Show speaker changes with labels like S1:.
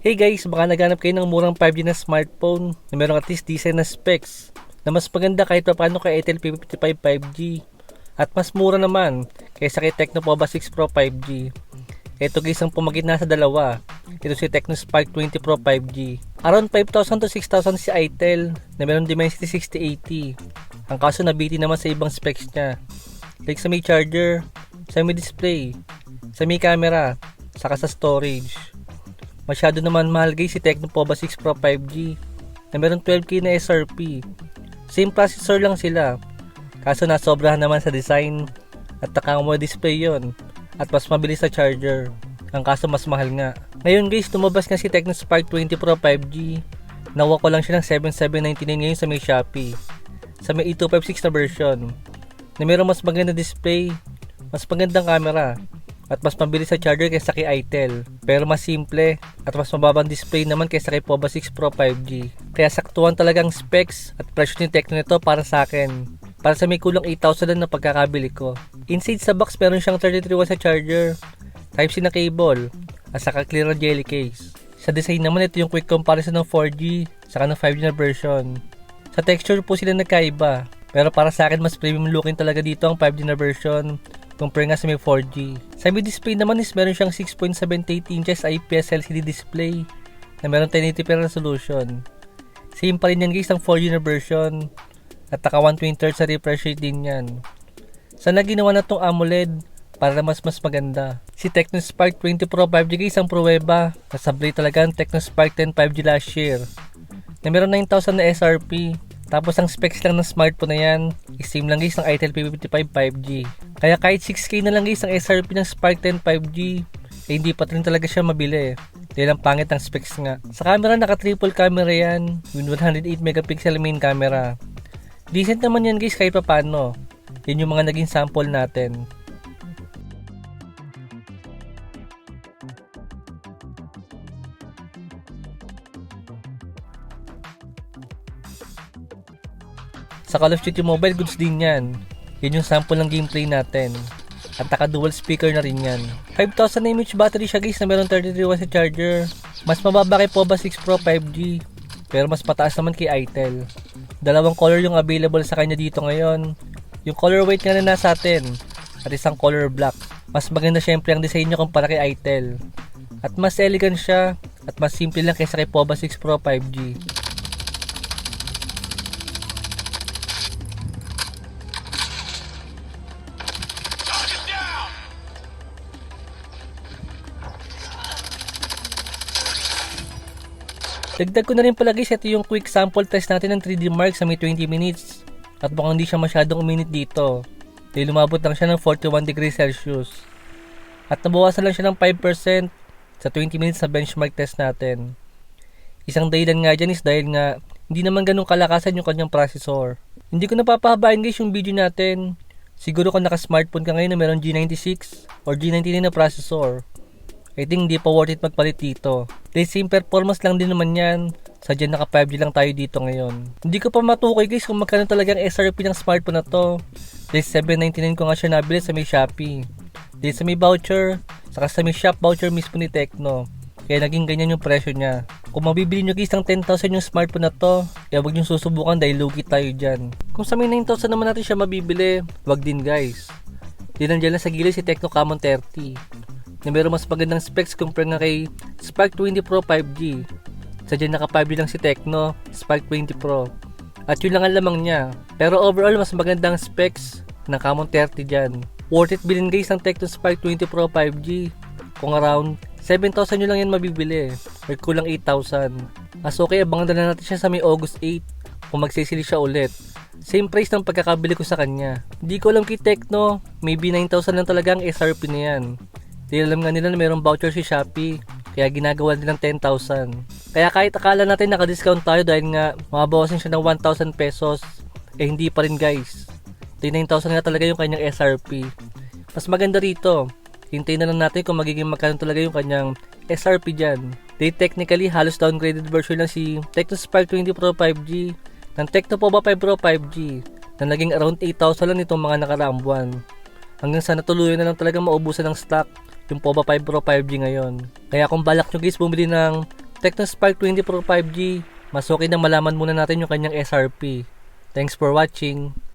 S1: Hey guys, baka naghanap kayo ng murang 5G na smartphone na merong at least decent na specs na mas maganda kahit pa paano kay Itel P55 5G at mas mura naman kaysa kay Tecno Pova 6 Pro 5G. Ito guys ang pumagitna sa dalawa. Ito si Tecno Spark 20 Pro 5G. Around 5,000 to 6,000 si Itel na meron Dimensity 6080. Ang kaso nabiti naman sa ibang specs niya. Like sa may charger, sa may display, sa may camera, saka sa storage. Masyado naman mahal guys si Tecno Pova 6 Pro 5G na meron 12k na SRP. Same processor lang sila. Kaso nasobrahan naman sa design at nakangamo display yon at mas mabilis sa charger. Ang kaso mas mahal nga. Ngayon guys, tumabas nga si Tecno Spark 20 Pro 5G. Nawa ko lang siya ng 7799 ngayon sa may Shopee. Sa may E256 na version. Na meron mas maganda display, mas magandang camera, at mas mabilis sa charger kaysa kay Itel. Pero mas simple at mas mababang display naman kaysa kay Pova 6 Pro 5G. Kaya saktuhan talagang specs at presyo ni Tecno nito para sa akin. Para sa may kulang 8,000 lang na pagkakabili ko. Inside sa box meron siyang 33 watts charger, Type-C na cable, at saka clear na jelly case. Sa design naman ito yung quick comparison ng 4G saka ng 5G na version. Sa texture po sila nagkaiba. Pero para sa akin mas premium looking talaga dito ang 5G na version compare nga sa may 4G. Sa may display naman is meron siyang 6.78 inches IPS LCD display na meron 1080p resolution. Same pa rin yan guys ang 4G na version at naka 120Hz sa refresh rate din yan. Sana ginawa na tong AMOLED para mas mas maganda. Si Tecno Spark 20 Pro 5G guys ang pruweba. Nasablay talaga ang Tecno Spark 10 5G last year. Na meron 9,000 na SRP tapos ang specs lang ng smartphone na yan, is same lang guys ng Itel P55 5G. Kaya kahit 6K na lang guys ang SRP ng Spark 10 5G, eh hindi pa rin talaga siya mabili. Dahil ang pangit ng specs nga. Sa camera naka triple camera yan, with 108 megapixel main camera. Decent naman yan guys kahit pa paano. Yan yung mga naging sample natin. Sa Call of Duty Mobile, goods din yan. Yan yung sample ng gameplay natin. At naka dual speaker na rin yan. 5,000 mAh battery siya guys na meron 33 watts charger. Mas mababa kay Pova 6 Pro 5G. Pero mas mataas naman kay Itel. Dalawang color yung available sa kanya dito ngayon. Yung color white nga na nasa atin. At isang color black. Mas maganda syempre ang design niya kumpara kay Itel. At mas elegant siya. At mas simple lang kaysa kay Pova 6 Pro 5G. Dagdag ko na rin pala guys, ito yung quick sample test natin ng 3D Mark sa may 20 minutes. At mukhang hindi siya masyadong uminit dito. Dahil lumabot lang siya ng 41 degrees Celsius. At nabawasan lang siya ng 5% sa 20 minutes na benchmark test natin. Isang dahilan nga dyan is dahil nga hindi naman ganun kalakasan yung kanyang processor. Hindi ko napapahabain guys yung video natin. Siguro kung naka-smartphone ka ngayon na meron G96 or G99 na processor, I think hindi pa worth it magpalit dito. Dahil same performance lang din naman yan. Sadya naka 5G lang tayo dito ngayon. Hindi ko pa matukoy guys kung magkano talaga ang SRP ng smartphone na to. Dahil 799 ko nga siya nabili sa may Shopee. Dahil sa may voucher, saka sa may shop voucher mismo ni Tecno. Kaya naging ganyan yung presyo niya. Kung mabibili nyo guys ng 10,000 yung smartphone na to, kaya wag nyo susubukan dahil lugi tayo dyan. Kung sa may 9,000 naman natin siya mabibili, wag din guys. Di nandiyan lang sa gilid si Tecno Camon 30 na meron mas magandang specs compare nga kay Spark 20 Pro 5G. Sadya naka 5G lang si Tecno, Spark 20 Pro. At yun lang ang lamang niya. Pero overall, mas magandang specs ng Camon 30 dyan. Worth it bilhin guys ang Tecno Spark 20 Pro 5G. Kung around 7,000 nyo lang yan mabibili. Or kulang 8,000. As okay, abangan na natin siya sa may August 8 kung magsisili siya ulit. Same price ng pagkakabili ko sa kanya. Hindi ko alam kay Tecno, maybe 9,000 lang talaga ang SRP na yan. Di alam nga nila na mayroong voucher si Shopee. Kaya ginagawa nilang 10,000. Kaya kahit akala natin naka-discount tayo dahil nga mabawasan siya ng 1,000 pesos, eh hindi pa rin guys. 9,000 nga talaga yung kanyang SRP. Mas maganda rito. Hintayin na lang natin kung magiging magkano talaga yung kanyang SRP dyan. They technically halos downgraded version lang si Tecno Spark 20 Pro 5G ng Tecno Pova 5 Pro 5G na naging around 8,000 lang nitong mga nakaraang buwan. Hanggang sa natuluyan na lang talaga maubusan ng stock yung Pova 5 Pro 5G ngayon. Kaya kung balak nyo guys bumili ng Tecno Spark 20 Pro 5G, mas okay na malaman muna natin yung kanyang SRP. Thanks for watching.